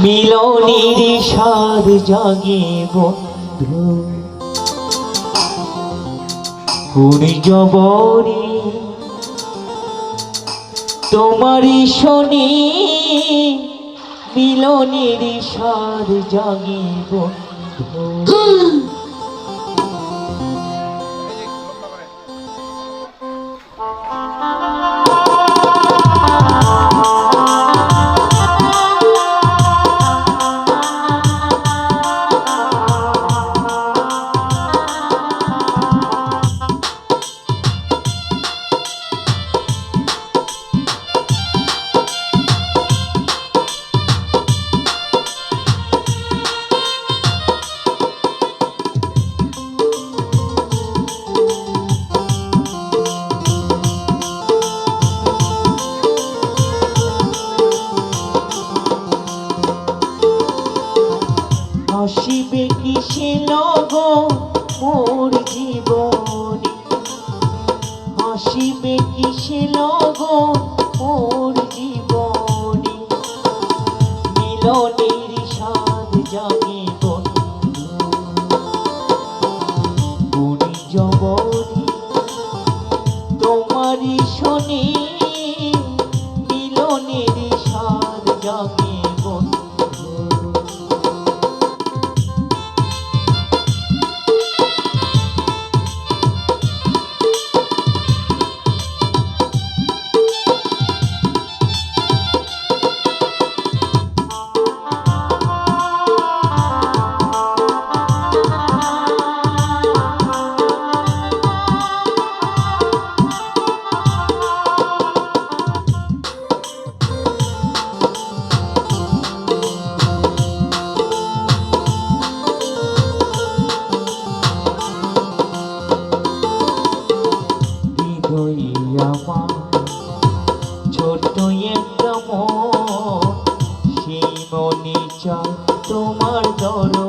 মিলনের সাদ জাগে বন্ধু। সূর্যবরে তোমারই শনি মিলনের সাদ জাগে বন্ধু। হাসিবে কিসে লগ মোর জীবনে। হাসিবে কিসে লগ মোর জীবনে। মিলনের স্বাদ জাগে বন্ধু গুণী জবনী তোমারই শনি, মিলনের স্বাদ জাগে ছোট্ট একটা মন সেই মনে চায় তোমার দরদ